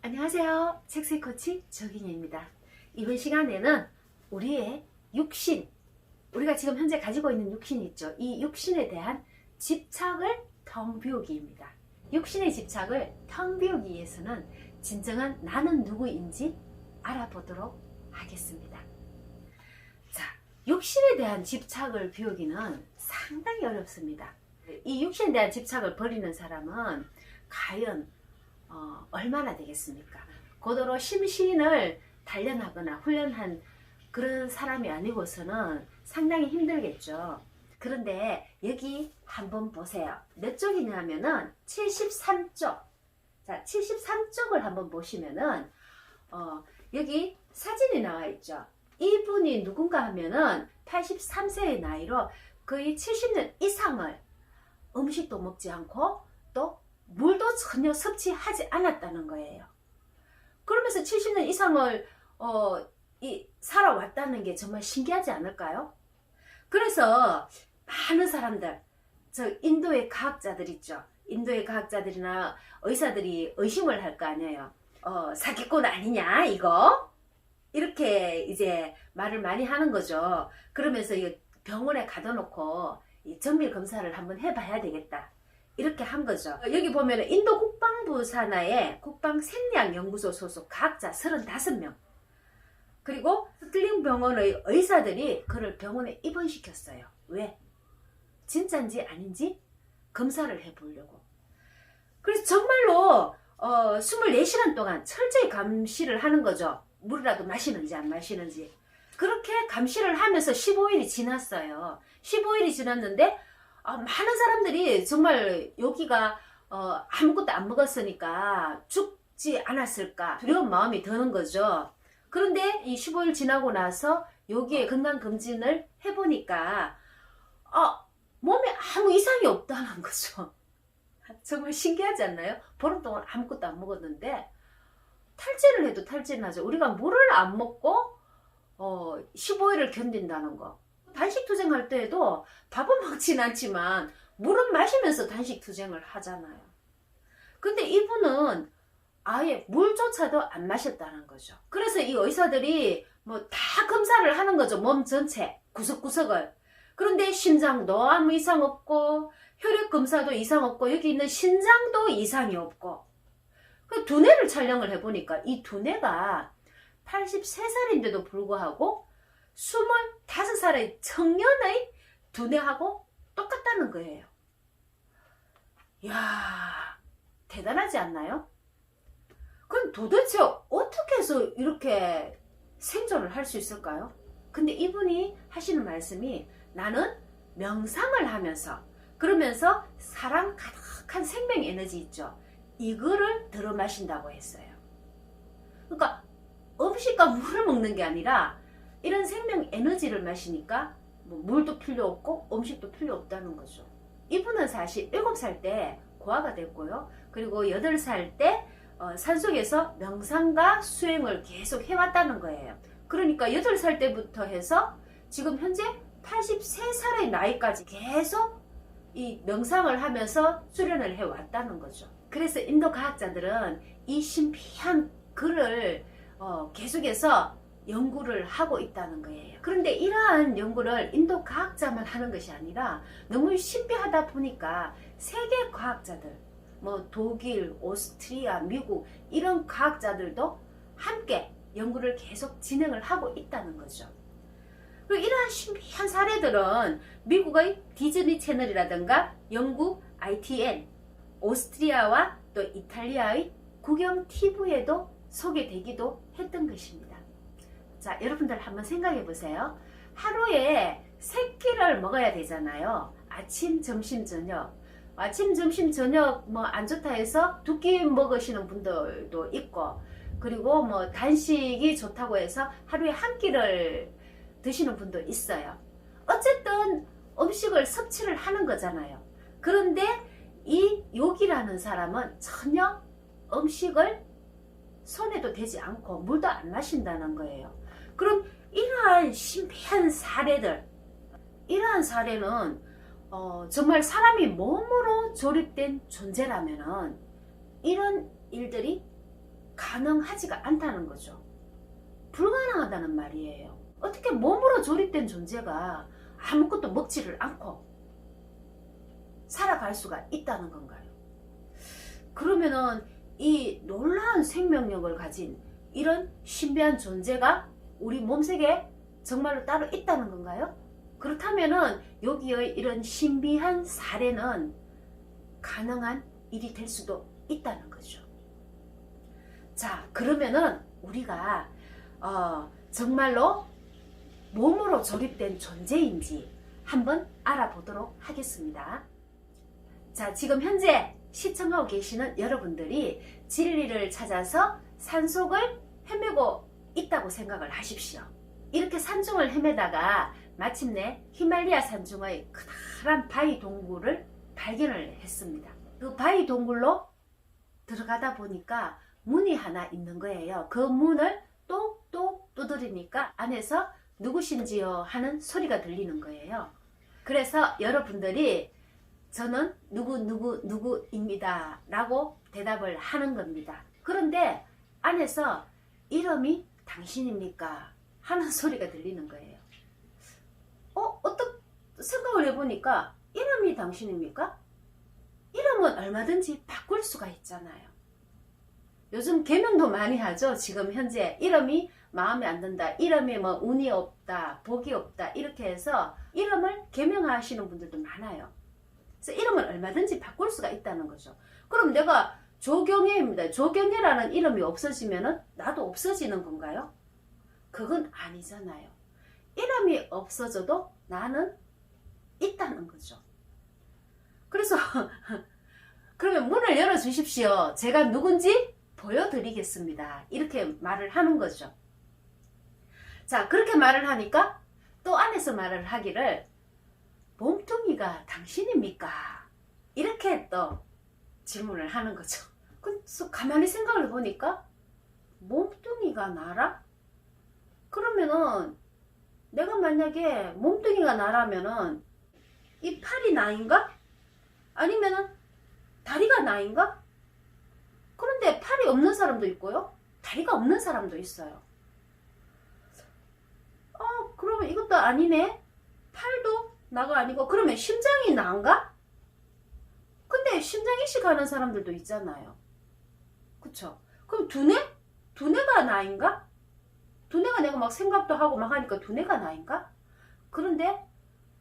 안녕하세요. 책세 코치 정인혜입니다. 이번 시간에는 우리의 육신, 우리가 지금 현재 가지고 있는 육신이 있죠. 이 육신에 대한 집착을 텅 비우기입니다. 육신의 집착을 텅 비우기 위해서는 진정한 나는 누구인지 알아보도록 하겠습니다. 자, 육신에 대한 집착을 비우기는 상당히 어렵습니다. 이 육신에 대한 집착을 버리는 사람은 과연 어, 얼마나 되겠습니까? 고도로 심신을 단련하거나 훈련한 그런 사람이 아니고서는 상당히 힘들겠죠. 그런데 여기 한번 보세요. 몇 쪽이냐면은 73쪽. 자, 73쪽을 한번 보시면은 어, 여기 사진이 나와 있죠. 이분이 누군가 하면은 83세의 나이로 거의 70년 이상을 음식도 먹지 않고 또 물도 전혀 섭취하지 않았다는 거예요. 그러면서 70년 이상을 어, 이, 살아왔다는 게 정말 신기하지 않을까요? 그래서 많은 사람들, 저 인도의 과학자들 있죠. 인도의 과학자들이나 의사들이 의심을 할 거 아니에요. 어, 사기꾼 아니냐, 이거? 이렇게 이제 말을 많이 하는 거죠. 그러면서 이 병원에 가둬 놓고 이 정밀 검사를 한번 해봐야 되겠다. 이렇게 한 거죠. 여기 보면 인도 국방부 산하의 국방생량연구소 소속 과학자 35명 그리고 스틀링 병원의 의사들이 그를 병원에 입원시켰어요. 왜? 진짜인지 아닌지 검사를 해보려고. 그래서 정말로 어, 24시간 동안 철저히 감시를 하는 거죠. 물이라도 마시는지 안 마시는지. 그렇게 감시를 하면서 15일이 지났어요. 15일이 지났는데 아, 많은 사람들이 정말 여기가 어, 아무것도 안 먹었으니까 죽지 않았을까 두려운 마음이 드는 거죠. 그런데 이 15일 지나고 나서 여기에 건강검진을 해보니까 어, 몸에 아무 이상이 없다는 거죠. 정말 신기하지 않나요? 보름 동안 아무것도 안 먹었는데 탈진을 해도 탈진하죠. 우리가 물을 안 먹고 어, 15일을 견딘다는 거. 단식 투쟁할 때에도 밥은 먹진 않지만 물은 마시면서 단식 투쟁을 하잖아요. 근데 이분은 아예 물조차도 안 마셨다는 거죠. 그래서 이 의사들이 뭐 다 검사를 하는 거죠. 몸 전체 구석구석을. 그런데 심장도 아무 이상 없고 혈액 검사도 이상 없고 여기 있는 신장도 이상이 없고 그 두뇌를 촬영을 해보니까 이 두뇌가 83살인데도 불구하고 25살의 청년의 두뇌하고 똑같다는 거예요. 이야, 대단하지 않나요? 그럼 도대체 어떻게 해서 이렇게 생존을 할 수 있을까요? 근데 이분이 하시는 말씀이 나는 명상을 하면서 그러면서 사랑 가득한 생명 에너지 있죠. 이거를 들어 마신다고 했어요. 그러니까 음식과 물을 먹는 게 아니라 이런 생명 에너지를 마시니까 뭐 물도 필요 없고 음식도 필요 없다는 거죠. 이분은 사실 7살 때 고아가 됐고요. 그리고 8살 때 어, 산속에서 명상과 수행을 계속 해왔다는 거예요. 그러니까 8살 때부터 해서 지금 현재 83살의 나이까지 계속 이 명상을 하면서 수련을 해왔다는 거죠. 그래서 인도 과학자들은 이 신비한 글을 어, 계속해서 연구를 하고 있다는 거예요. 그런데 이러한 연구를 인도 과학자만 하는 것이 아니라 너무 신비하다 보니까 세계 과학자들, 뭐 독일, 오스트리아, 미국 이런 과학자들도 함께 연구를 계속 진행을 하고 있다는 거죠. 그리고 이러한 신비한 사례들은 미국의 디즈니 채널이라든가 영국 ITN, 오스트리아와 또 이탈리아의 국영 TV에도 소개되기도 했던 것입니다. 자, 여러분들 한번 생각해 보세요. 하루에 세 끼를 먹어야 되잖아요. 아침, 점심, 저녁. 아침, 점심, 저녁 뭐 안 좋다 해서 두 끼 먹으시는 분들도 있고, 그리고 뭐 단식이 좋다고 해서 하루에 한 끼를 드시는 분도 있어요. 어쨌든 음식을 섭취를 하는 거잖아요. 그런데 이 욕이라는 사람은 전혀 음식을 손에도 대지 않고 물도 안 마신다는 거예요. 그럼 이러한 신비한 사례들, 이러한 사례는 어, 정말 사람이 몸으로 조립된 존재라면은 이런 일들이 가능하지가 않다는 거죠. 불가능하다는 말이에요. 어떻게 몸으로 조립된 존재가 아무것도 먹지를 않고 살아갈 수가 있다는 건가요? 그러면은 이 놀라운 생명력을 가진 이런 신비한 존재가 우리 몸속에 정말로 따로 있다는 건가요? 그렇다면은 여기의 이런 신비한 사례는 가능한 일이 될 수도 있다는 거죠. 자, 그러면은 우리가 어, 정말로 몸으로 조립된 존재인지 한번 알아보도록 하겠습니다. 자, 지금 현재 시청하고 계시는 여러분들이 진리를 찾아서 산속을 헤매고 있다고 생각을 하십시오. 이렇게 산중을 헤매다가 마침내 히말리아 산중의 크다란 바위 동굴을 발견을 했습니다. 그 바위 동굴로 들어가다 보니까 문이 하나 있는 거예요. 그 문을 똑똑 두드리니까 안에서 누구신지요 하는 소리가 들리는 거예요. 그래서 여러분들이 저는 누구 누구 누구입니다 라고 대답을 하는 겁니다. 그런데 안에서 이름이 당신입니까? 하는 소리가 들리는 거예요. 어? 어떻게 생각을 해보니까 이름이 당신입니까? 이름은 얼마든지 바꿀 수가 있잖아요. 요즘 개명도 많이 하죠. 지금 현재 이름이 마음에 안 든다. 이름이 뭐 운이 없다. 복이 없다. 이렇게 해서 이름을 개명하시는 분들도 많아요. 그래서 이름을 얼마든지 바꿀 수가 있다는 거죠. 그럼 내가 조경혜입니다. 조경혜라는 이름이 없어지면은 나도 없어지는 건가요? 그건 아니잖아요. 이름이 없어져도 나는 있다는 거죠. 그래서 그러면 문을 열어 주십시오. 제가 누군지 보여드리겠습니다. 이렇게 말을 하는 거죠. 자, 그렇게 말을 하니까 또 안에서 말을 하기를 몸뚱이가 당신입니까? 이렇게 또 질문을 하는 거죠. 그래서 가만히 생각을 보니까 몸뚱이가 나라? 그러면은 내가 만약에 몸뚱이가 나라면은 이 팔이 나인가? 아니면은 다리가 나인가? 그런데 팔이 없는 사람도 있고요. 다리가 없는 사람도 있어요. 어, 그러면 이것도 아니네. 팔도 나가 아니고 그러면 심장이 나인가? 근데 심장 이식 하는 사람들도 있잖아요. 그쵸? 그럼 두뇌? 두뇌가 나인가? 두뇌가 내가 막 생각도 하고 막 하니까 두뇌가 나인가? 그런데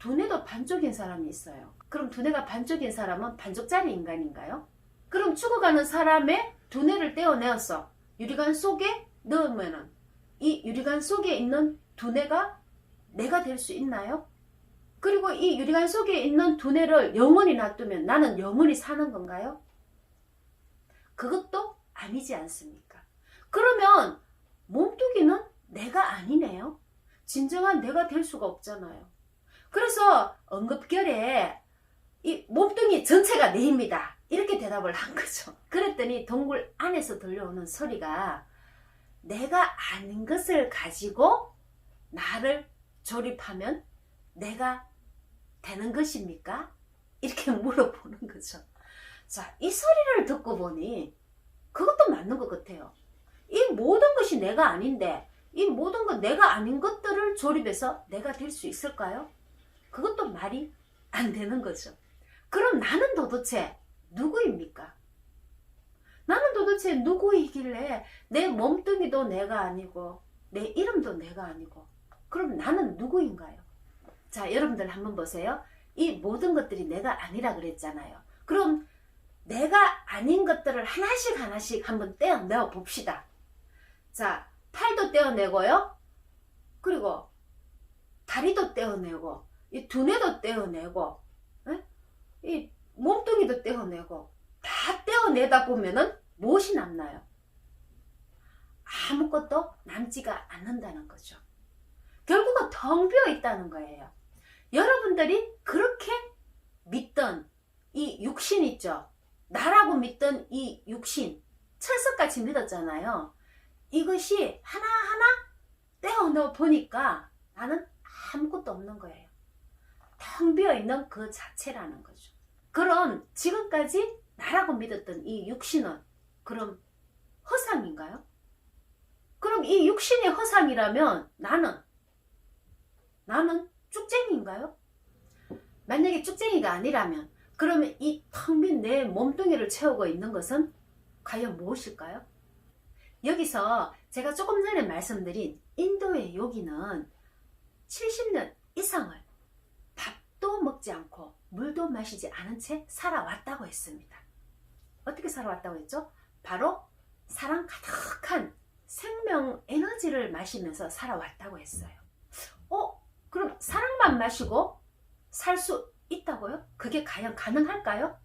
두뇌도 반쪽인 사람이 있어요. 그럼 두뇌가 반쪽인 사람은 반쪽짜리 인간인가요? 그럼 죽어가는 사람의 두뇌를 떼어내었어. 유리관 속에 넣으면은 이 유리관 속에 있는 두뇌가 내가 될 수 있나요? 그리고 이 유리관 속에 있는 두뇌를 영원히 놔두면 나는 영원히 사는 건가요? 그것도 아니지 않습니까? 그러면 몸뚱이는 내가 아니네요. 진정한 내가 될 수가 없잖아요. 그래서 언급결에 이 몸뚱이 전체가 내입니다. 이렇게 대답을 한 거죠. 그랬더니 동굴 안에서 들려오는 소리가 내가 아닌 것을 가지고 나를 조립하면 내가 되는 것입니까? 이렇게 물어보는 거죠. 자, 이 소리를 듣고 보니 그것도 맞는 것 같아요. 이 모든 것이 내가 아닌데 이 모든 것 내가 아닌 것들을 조립해서 내가 될 수 있을까요? 그것도 말이 안 되는 거죠. 그럼 나는 도대체 누구입니까? 나는 도대체 누구이길래 내 몸뚱이도 내가 아니고 내 이름도 내가 아니고 그럼 나는 누구인가요? 자 여러분들 한번 보세요. 이 모든 것들이 내가 아니라 그랬잖아요. 그럼 내가 아닌 것들을 하나씩 하나씩 한번 떼어내어 봅시다. 자 팔도 떼어내고요. 그리고 다리도 떼어내고 이 두뇌도 떼어내고 에? 이 몸뚱이도 떼어내고 다 떼어내다 보면은 무엇이 남나요? 아무것도 남지가 않는다는 거죠. 결국은 텅 비어 있다는 거예요. 여러분들이 그렇게 믿던 이 육신 있죠? 나라고 믿던 이 육신, 철석같이 믿었잖아요. 이것이 하나하나 떼어넣어 보니까 나는 아무것도 없는 거예요. 텅 비어 있는 그 자체라는 거죠. 그럼 지금까지 나라고 믿었던 이 육신은 그럼 허상인가요? 그럼 이 육신이 허상이라면 나는 나는 쭉쟁이인가요? 만약에 쭉쟁이가 아니라면 그러면 이 텅 빈 내 몸뚱이를 채우고 있는 것은 과연 무엇일까요? 여기서 제가 조금 전에 말씀드린 인도의 요기는 70년 이상을 밥도 먹지 않고 물도 마시지 않은 채 살아왔다고 했습니다. 어떻게 살아왔다고 했죠? 바로 사랑 가득한 생명 에너지를 마시면서 살아왔다고 했어요. 어? 그럼 사랑만 마시고 살 수 있다고요? 그게 과연 가능할까요?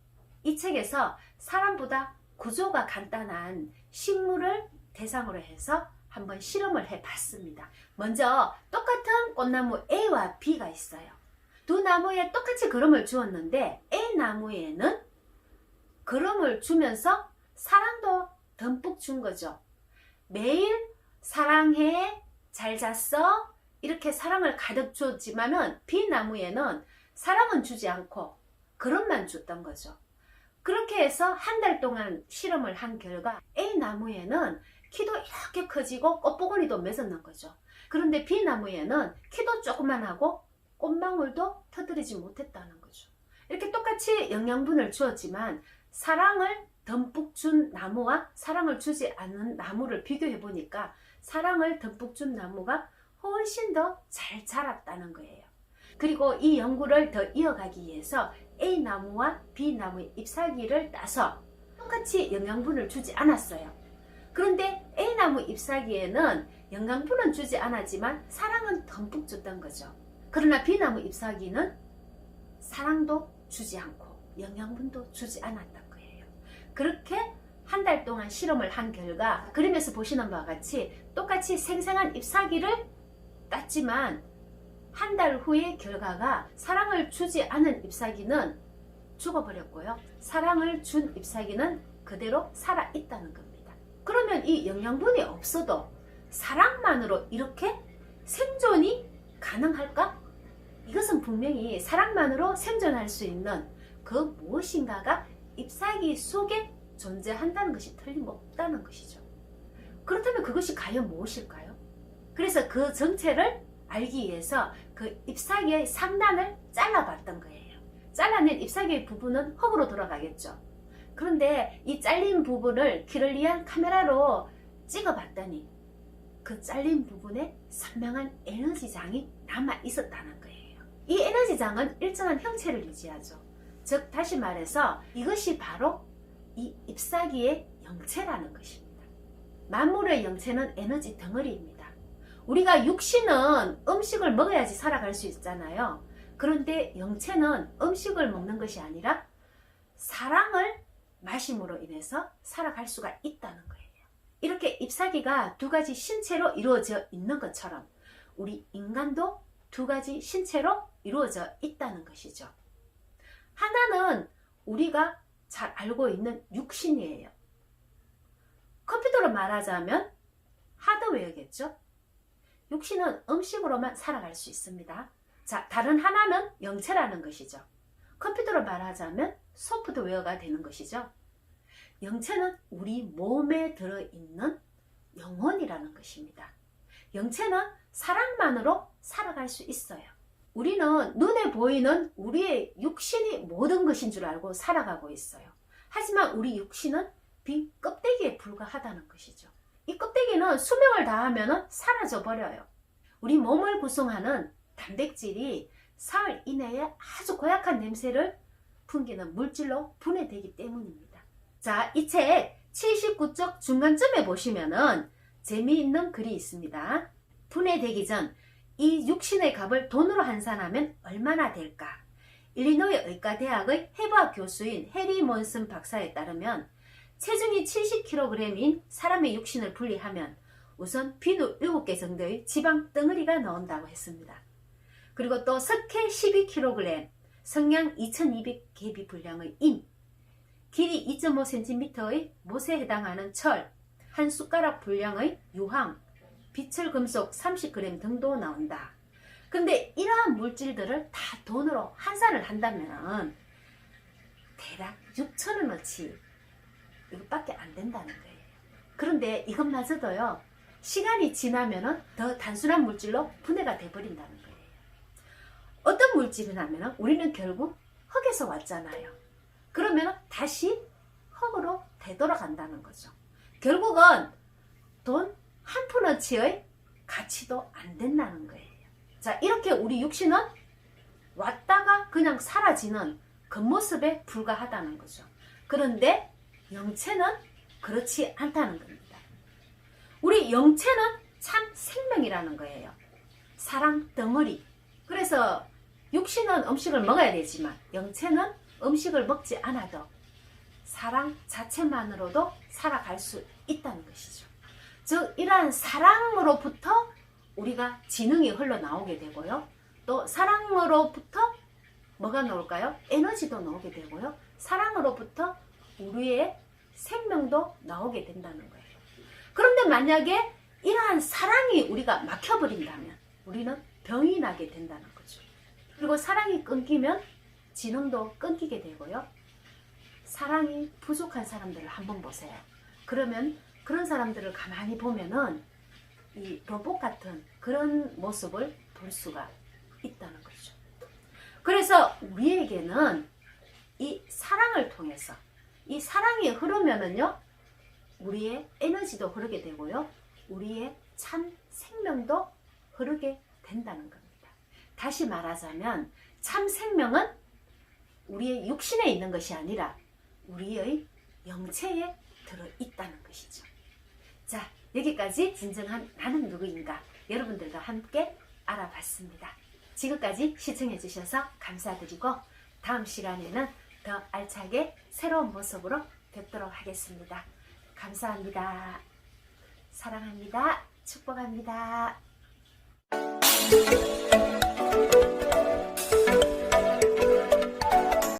이 책에서 사람보다 구조가 간단한 식물을 대상으로 해서 한번 실험을 해 봤습니다. 먼저 똑같은 꽃나무 A와 B가 있어요. 두 나무에 똑같이 그름을 주었는데 A 나무에는 그름을 주면서 사랑도 듬뿍 준 거죠. 매일 사랑해, 잘 잤어, 이렇게 사랑을 가득 줬지만은 B 나무에는 사랑은 주지 않고 그릇만 줬던 거죠. 그렇게 해서 한 달 동안 실험을 한 결과 A 나무에는 키도 이렇게 커지고 꽃보거리도 맺었는 거죠. 그런데 B 나무에는 키도 조그만하고 꽃망울도 터뜨리지 못했다는 거죠. 이렇게 똑같이 영양분을 주었지만 사랑을 듬뿍 준 나무와 사랑을 주지 않은 나무를 비교해 보니까 사랑을 듬뿍 준 나무가 훨씬 더 잘 자랐다는 거예요. 그리고 이 연구를 더 이어가기 위해서 A 나무와 B 나무의 잎사귀를 따서 똑같이 영양분을 주지 않았어요. 그런데 A 나무 잎사귀에는 영양분은 주지 않았지만 사랑은 듬뿍 줬던 거죠. 그러나 B 나무 잎사귀는 사랑도 주지 않고 영양분도 주지 않았던 거예요. 그렇게 한 달 동안 실험을 한 결과 그림에서 보시는 바와 같이 똑같이 생생한 잎사귀를 땄지만 한 달 후의 결과가 사랑을 주지 않은 잎사귀는 죽어버렸고요. 사랑을 준 잎사귀는 그대로 살아있다는 겁니다. 그러면 이 영양분이 없어도 사랑만으로 이렇게 생존이 가능할까? 이것은 분명히 사랑만으로 생존할 수 있는 그 무엇인가가 잎사귀 속에 존재한다는 것이 틀림없다는 것이죠. 그렇다면 그것이 과연 무엇일까요? 그래서 그 정체를 알기 위해서 그 잎사귀의 상단을 잘라봤던 거예요. 잘라낸 잎사귀의 부분은 흙으로 돌아가겠죠. 그런데 이 잘린 부분을 키를리안 카메라로 찍어봤더니 그 잘린 부분에 선명한 에너지장이 남아 있었다는 거예요. 이 에너지장은 일정한 형체를 유지하죠. 즉 다시 말해서 이것이 바로 이 잎사귀의 영체라는 것입니다. 만물의 영체는 에너지 덩어리입니다. 우리가 육신은 음식을 먹어야지 살아갈 수 있잖아요. 그런데 영체는 음식을 먹는 것이 아니라 사랑을 마심으로 인해서 살아갈 수가 있다는 거예요. 이렇게 잎사귀가 두 가지 신체로 이루어져 있는 것처럼 우리 인간도 두 가지 신체로 이루어져 있다는 것이죠. 하나는 우리가 잘 알고 있는 육신이에요. 컴퓨터로 말하자면 하드웨어겠죠? 육신은 음식으로만 살아갈 수 있습니다. 자, 다른 하나는 영체라는 것이죠. 컴퓨터로 말하자면 소프트웨어가 되는 것이죠. 영체는 우리 몸에 들어있는 영혼이라는 것입니다. 영체는 사랑만으로 살아갈 수 있어요. 우리는 눈에 보이는 우리의 육신이 모든 것인 줄 알고 살아가고 있어요. 하지만 우리 육신은 빈 껍데기에 불과하다는 것이죠. 이 껍데기는 수명을 다하면 사라져 버려요. 우리 몸을 구성하는 단백질이 사흘 이내에 아주 고약한 냄새를 풍기는 물질로 분해되기 때문입니다. 자, 이 책 79쪽 중간쯤에 보시면은 재미있는 글이 있습니다. 분해되기 전 이 육신의 값을 돈으로 환산하면 얼마나 될까? 일리노이 의과대학의 해부학 교수인 해리 몬슨 박사에 따르면 체중이 70kg인 사람의 육신을 분리하면 우선 비누 7개 정도의 지방 덩어리가 나온다고 했습니다. 그리고 또 석회 12kg, 성냥 2200개비 분량의 인, 길이 2.5cm의 못에 해당하는 철, 한 숟가락 분량의 유황, 비철 금속 30g 등도 나온다. 근데 이러한 물질들을 다 돈으로 환산을 한다면 대략 6천 원어치 이것밖에 안 된다는 거예요. 그런데 이것마저도요 시간이 지나면은 더 단순한 물질로 분해가 돼버린다는 거예요. 어떤 물질이냐면은 우리는 결국 흙에서 왔잖아요. 그러면 다시 흙으로 되돌아간다는 거죠. 결국은 돈 한 푼어치의 가치도 안 된다는 거예요. 자, 이렇게 우리 육신은 왔다가 그냥 사라지는 겉모습에 불과하다는 거죠. 그런데 영체는 그렇지 않다는 겁니다. 우리 영체는 참 생명이라는 거예요. 사랑 덩어리. 그래서 육신은 음식을 먹어야 되지만 영체는 음식을 먹지 않아도 사랑 자체만으로도 살아갈 수 있다는 것이죠. 즉 이러한 사랑으로부터 우리가 지능이 흘러나오게 되고요. 또 사랑으로부터 뭐가 나올까요? 에너지도 나오게 되고요. 사랑으로부터 우리의 생명도 나오게 된다는 거예요. 그런데 만약에 이러한 사랑이 우리가 막혀버린다면 우리는 병이 나게 된다는 거죠. 그리고 사랑이 끊기면 지능도 끊기게 되고요. 사랑이 부족한 사람들을 한번 보세요. 그러면 그런 사람들을 가만히 보면은 이 로봇 같은 그런 모습을 볼 수가 있다는 거죠. 그래서 우리에게는 이 사랑을 통해서 이 사랑이 흐르면은요, 우리의 에너지도 흐르게 되고요, 우리의 참 생명도 흐르게 된다는 겁니다. 다시 말하자면 참 생명은 우리의 육신에 있는 것이 아니라 우리의 영체에 들어 있다는 것이죠. 자, 여기까지 진정한 나는 누구인가 여러분들과 함께 알아봤습니다. 지금까지 시청해 주셔서 감사드리고 다음 시간에는 더 알차게 새로운 모습으로 뵙도록 하겠습니다. 감사합니다. 사랑합니다. 축복합니다.